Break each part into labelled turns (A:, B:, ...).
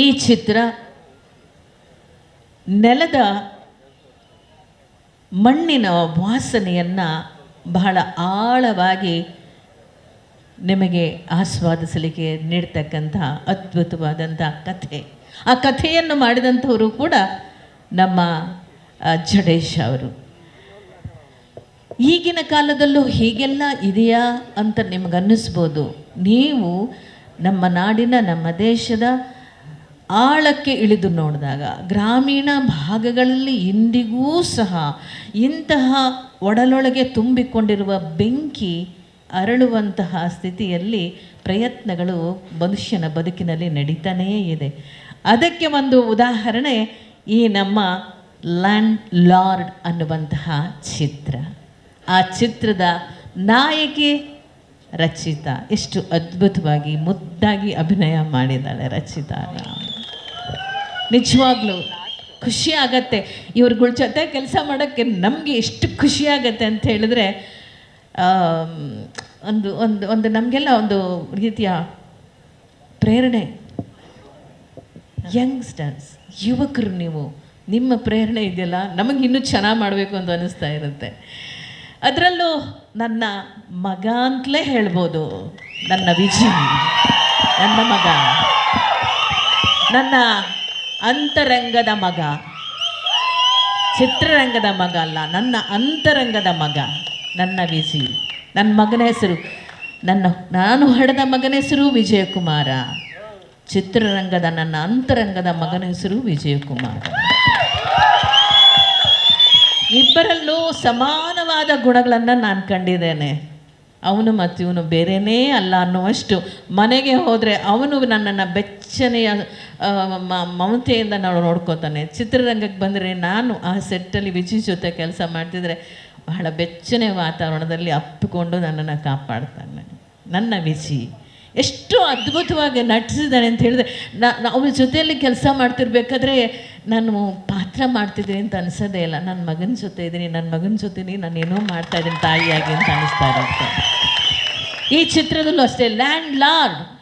A: ಈ ಚಿತ್ರ ನೆಲದ ಮಣ್ಣಿನ ವಾಸನೆಯನ್ನು ಬಹಳ ಆಳವಾಗಿ ನಿಮಗೆ ಆಸ್ವಾದಿಸಲಿಕ್ಕೆ ನೀಡ್ತಕ್ಕಂಥ ಅದ್ಭುತವಾದಂಥ ಕಥೆ. ಆ ಕಥೆಯನ್ನು ಮಾಡಿದಂಥವರು ಕೂಡ ನಮ್ಮ ಜಡೇಶ್ ಅವರು. ಈಗಿನ ಕಾಲದಲ್ಲೂ ಹೀಗೆಲ್ಲ ಇದೆಯಾ ಅಂತ ನಿಮಗನ್ನಿಸ್ಬೋದು. ನೀವು ನಮ್ಮ ನಾಡಿನ, ನಮ್ಮ ದೇಶದ ಆಳಕ್ಕೆ ಇಳಿದು ನೋಡಿದಾಗ ಗ್ರಾಮೀಣ ಭಾಗಗಳಲ್ಲಿ ಇಂದಿಗೂ ಸಹ ಇಂತಹ ಒಡಲೊಳಗೆ ತುಂಬಿಕೊಂಡಿರುವ ಬೆಂಕಿ ಅರಳುವಂತಹ ಸ್ಥಿತಿಯಲ್ಲಿ ಪ್ರಯತ್ನಗಳು ಮನುಷ್ಯನ ಬದುಕಿನಲ್ಲಿ ನಡೀತಾನೇ ಇದೆ. ಅದಕ್ಕೆ ಒಂದು ಉದಾಹರಣೆ, ಈ ನಮ್ಮ ಲ್ಯಾಂಡ್ ಲಾರ್ಡ್ ಅನ್ನುವಂತಹ ಚಿತ್ರ. ಆ ಚಿತ್ರದ ನಾಯಕಿ ರಚಿತಾ. ಎಷ್ಟು ಅದ್ಭುತವಾಗಿ ಮುದ್ದಾಗಿ ಅಭಿನಯ ಮಾಡಿದ್ದಾಳೆ ರಚಿತಾ. ನಿಜವಾಗ್ಲೂ ಖುಷಿ ಆಗತ್ತೆ. ಇವ್ರಗಳ ಜೊತೆ ಕೆಲಸ ಮಾಡೋಕ್ಕೆ ನಮಗೆ ಎಷ್ಟು ಖುಷಿ ಆಗತ್ತೆ ಅಂತ ಹೇಳಿದ್ರೆ ಒಂದು ಒಂದು ಒಂದು ನಮಗೆಲ್ಲ ಒಂದು ರೀತಿಯ ಪ್ರೇರಣೆ. ಯಂಗ್ಸ್ಟರ್ಸ್, ಯುವಕರು ನೀವು, ನಿಮ್ಮ ಪ್ರೇರಣೆ ಇದೆಯಲ್ಲ? ನಮಗೆ ಇನ್ನೂ ಚೆನ್ನಾಗಿ ಮಾಡಬೇಕು ಅಂತ ಅನ್ನಿಸ್ತಾ ಇರುತ್ತೆ. ಅದರಲ್ಲೂ ನನ್ನ ಮಗ ಅಂತಲೇ ಹೇಳ್ಬೋದು. ನನ್ನ ವಿಜಯ್ ನನ್ನ ಮಗ. ನನ್ನ ಅಂತರಂಗದ ಮಗ. ಚಿತ್ರರಂಗದ ಮಗ ಅಲ್ಲ, ನನ್ನ ಅಂತರಂಗದ ಮಗ, ನನ್ನ ವಿಜಿ. ನನ್ನ ಮಗನ ಹೆಸರು, ನನ್ನ, ನಾನು ಹಡೆದ ಮಗನ ಹೆಸರು ವಿಜಯಕುಮಾರ. ಚಿತ್ರರಂಗದ ನನ್ನ ಅಂತರಂಗದ ಮಗನ ಹೆಸರು ವಿಜಯಕುಮಾರ. ಇಬ್ಬರಲ್ಲೂ ಸಮಾನವಾದ ಗುಣಗಳನ್ನು ನಾನು ಕಂಡಿದ್ದೇನೆ. ಅವನು ಮತ್ತು ಇವನು ಬೇರೆಯೇ ಅಲ್ಲ ಅನ್ನುವಷ್ಟು ಮನೆಗೆ ಹೋದರೆ ಅವನು ನನ್ನನ್ನು ಬೆಚ್ಚನೆಯ ಮಮತೆಯಿಂದ ನಾವು ನೋಡ್ಕೋತಾನೆ. ಚಿತ್ರರಂಗಕ್ಕೆ ಬಂದರೆ ನಾನು ಆ ಸೆಟ್ಟಲ್ಲಿ ವಿಜಿ ಜೊತೆ ಕೆಲಸ ಮಾಡ್ತಿದ್ರೆ ಬಹಳ ಬೆಚ್ಚನೆ ವಾತಾವರಣದಲ್ಲಿ ಅಪ್ಪಿಕೊಂಡು ನನ್ನನ್ನು ಕಾಪಾಡ್ತಾನೆ. ನನ್ನ ವಿಜಿ. ಎಷ್ಟು ಅದ್ಭುತವಾಗಿ ನಟಿಸಿದ್ದಾನೆ ಅಂತ ಹೇಳಿದ್ರೆ, ನಾ ಅವ್ರ ಜೊತೆಯಲ್ಲಿ ಕೆಲಸ ಮಾಡ್ತಿರ್ಬೇಕಾದ್ರೆ ನಾನು ಪಾತ್ರ ಮಾಡ್ತಿದ್ದೀನಿ ಅಂತ ಅನಿಸೋದೇ ಇಲ್ಲ. ನನ್ನ ಮಗನ ಜೊತೆ ಇದ್ದೀನಿ ನನ್ನ ಮಗನ ಜೊತೆ ನಾನು ಏನೋ ಮಾಡ್ತಾ ಇದ್ದೀನಿ ತಾಯಿಯಾಗಿ ಅಂತ ಅನಿಸ್ತಾ ಇರೋದು. ಈ ಚಿತ್ರದಲ್ಲೂ ಅಷ್ಟೇ ಲ್ಯಾಂಡ್ ಲಾರ್ಡ್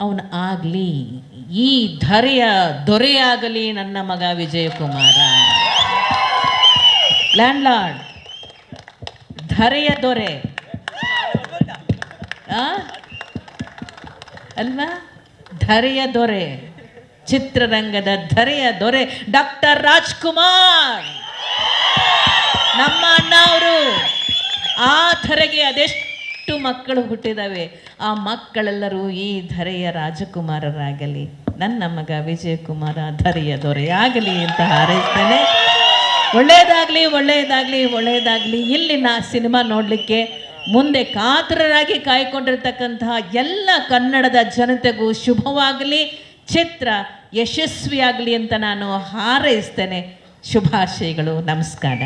A: ಅವನು ಆಗಲಿ, ಈ ಧರೆಯ ದೊರೆಯಾಗಲಿ ನನ್ನ ಮಗ ವಿಜಯಕುಮಾರ. ಲ್ಯಾಂಡ್ ಲಾರ್ಡ್ ಧರೆಯ ದೊರೆ. ಆ? ಅಲ್ವಾ ಧರೆಯ ದೊರೆ, ಚಿತ್ರರಂಗದ ಧರೆಯ ದೊರೆ, ಡಾಕ್ಟರ್ ರಾಜ್ಕುಮಾರ್. ನಮ್ಮ ಅಣ್ಣ ಅವರು, ಆ ಧರೆಗೆ ಅದೆಷ್ಟು ಮಕ್ಕಳು ಹುಟ್ಟಿದಾವೆ? ಆ ಮಕ್ಕಳೆಲ್ಲರೂ ಈ ಧರೆಯ ರಾಜಕುಮಾರರಾಗಲಿ, ನನ್ನ ಮಗ ವಿಜಯಕುಮಾರ ಧರೆಯ ದೊರೆಯಾಗಲಿ ಅಂತ ಹಾರೈಸ್ತೇನೆ. ಒಳ್ಳೆಯದಾಗಲಿ ಒಳ್ಳೆಯದಾಗಲಿ ಒಳ್ಳೆಯದಾಗಲಿ, ಇಲ್ಲಿನ ಸಿನಿಮಾ ನೋಡಲಿಕ್ಕೆ ಮುಂದೆ ಕಾತರರಾಗಿ ಕಾಯ್ಕೊಂಡಿರ್ತಕ್ಕಂತಹ ಎಲ್ಲ ಕನ್ನಡದ ಜನತೆಗೂ ಶುಭವಾಗಲಿ ಚಿತ್ರ ಯಶಸ್ವಿಯಾಗಲಿ ಅಂತ ನಾನು ಹಾರೈಸ್ತೇನೆ. ಶುಭಾಶಯಗಳು ನಮಸ್ಕಾರ.